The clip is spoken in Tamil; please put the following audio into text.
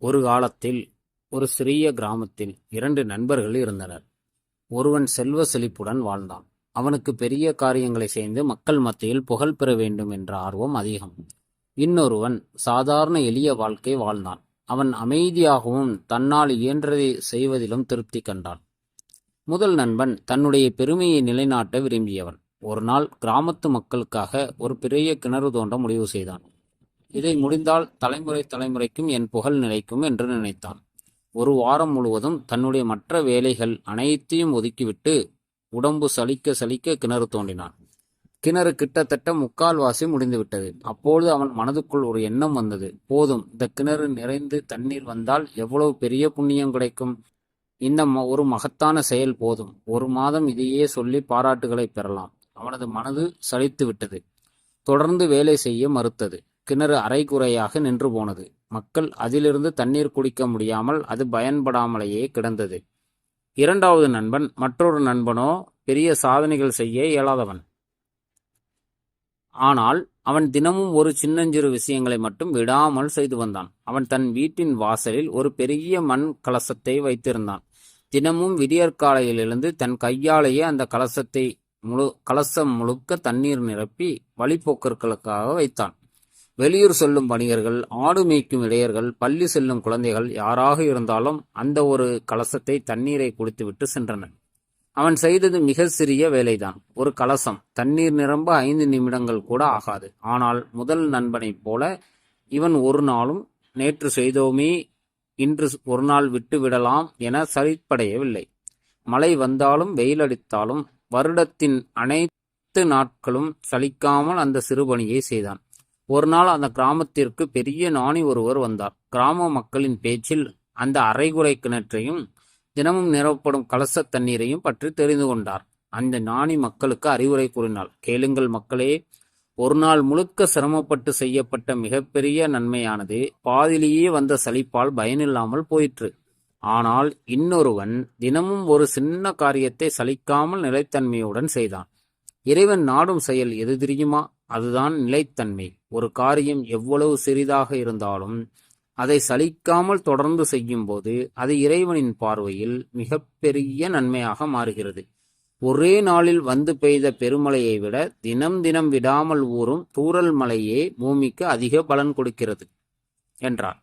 ஒரு காலத்தில் ஒரு சிறிய கிராமத்தில் இரண்டு நண்பர்கள் இருந்தனர். ஒருவன் செல்வ செழிப்புடன் வாழ்ந்தான். அவனுக்கு பெரிய காரியங்களை செய்து மக்கள் மத்தியில் புகழ் பெற வேண்டும் என்ற ஆர்வம் அதிகம். இன்னொருவன் சாதாரண எளிய வாழ்க்கை வாழ்ந்தான். அவன் அமைதியாகவும் தன்னால் இயன்றதை செய்வதிலும் திருப்தி கண்டான். முதல் நண்பன் தன்னுடைய பெருமையை நிலைநாட்ட விரும்பியவன். ஒரு நாள் கிராமத்து மக்களுக்காக ஒரு பெரிய கிணறு தோண்ட முடிவு செய்தான். இதை முடிந்தால் தலைமுறை தலைமுறைக்கும் என் புகழ் நிலைக்கும் என்று நினைத்தான். ஒரு வாரம் முழுவதும் தன்னுடைய மற்ற வேலைகள் அனைத்தையும் ஒதுக்கிவிட்டு உடம்பு சலிக்க சலிக்க கிணறு தோண்டினான். கிணறு கிட்டத்தட்ட முக்கால்வாசி முடிந்துவிட்டது. அப்பொழுது அவன் மனதுக்குள் ஒரு எண்ணம் வந்தது. போதும் இந்த கிணறு நிறைந்து தண்ணீர் வந்தால் எவ்வளவு பெரிய புண்ணியம் கிடைக்கும்? இந்த ம- ஒரு மகத்தான செயல் போதும். ஒரு மாதம் இதையே சொல்லி பாராட்டுகளை பெறலாம். அவனது மனது சலித்து விட்டது தொடர்ந்து வேலை செய்ய மறுத்தது. கிணறு அரைகுறையாக நின்று போனது. மக்கள் அதிலிருந்து தண்ணீர் குடிக்க முடியாமல் அது பயன்படாமலேயே கிடந்தது. இரண்டாவது நண்பன் மற்றொரு நண்பனோ பெரிய சாதனைகள் செய்ய இயலாதவன். ஆனால் அவன் தினமும் ஒரு சின்னஞ்சிறு விஷயங்களை மட்டும் விடாமல் செய்து வந்தான். அவன் தன் வீட்டின் வாசலில் ஒரு பெரிய மண் கலசத்தை வைத்திருந்தான். தினமும் விடியற்காலையிலிருந்து தன் கையாலேயே அந்த கலசத்தை முழு கலசம் முழுக்க தண்ணீர் நிரப்பி வழிப்போக்கர்களுக்காக வைத்தான். வெளியூர் செல்லும் வணிகர்கள் ஆடு மேய்க்கும் இடையர்கள் பள்ளி செல்லும் குழந்தைகள் யாராக இருந்தாலும் அந்த ஒரு கலசத்தை தண்ணீரை குடித்துவிட்டு சென்றனர். அவன் செய்தது மிக சிறிய வேலைதான். ஒரு கலசம். தண்ணீர் நிரம்ப ஐந்து நிமிடங்கள் கூட ஆகாது. ஆனால் முதல் நண்பனைப் போல இவன் ஒரு நாளும் நேற்று செய்தோமே இன்று ஒரு நாள் விட்டு விடலாம் என சரிப்படையவில்லை மழை வந்தாலும் வெயில் அடித்தாலும் வருடத்தின் அனைத்து நாட்களும் சலிக்காமல் அந்த சிறுபணியை செய்தான். ஒரு நாள் அந்த கிராமத்திற்கு பெரிய நாணி ஒருவர் வந்தார். கிராம மக்களின் பேச்சில் அந்த அரைகுறை கிணற்றையும் தினமும் நிறப்படும் கலச தண்ணீரையும் பற்றி தெரிந்து கொண்டார். அந்த நாணி மக்களுக்கு அறிவுரை கூறினாள். கேளுங்கள் மக்களே ஒரு நாள் முழுக்க சிரமப்பட்டு செய்யப்பட்ட மிகப்பெரிய நன்மையானது பாதிலேயே வந்த சலிப்பால் பயனில்லாமல் போயிற்று. ஆனால் இன்னொருவன் தினமும் ஒரு சின்ன காரியத்தை சலிக்காமல் நிலைத்தன்மையுடன் செய்தான். இறைவன் நாடும் செயல் எது தெரியுமா? அதுதான் நிலைத்தன்மை. ஒரு காரியம் எவ்வளவு சிறிதாக இருந்தாலும் அதை சலிக்காமல் தொடர்ந்து செய்யும்போது அது இறைவனின் பார்வையில் மிகப்பெரிய நன்மையாக மாறுகிறது. ஒரே நாளில் வந்து பெய்த பெருமழையை விட தினம் தினம் விடாமல் ஊறும் தூரல் மலையே பூமிக்கு அதிக பலன் கொடுக்கிறது என்றார்.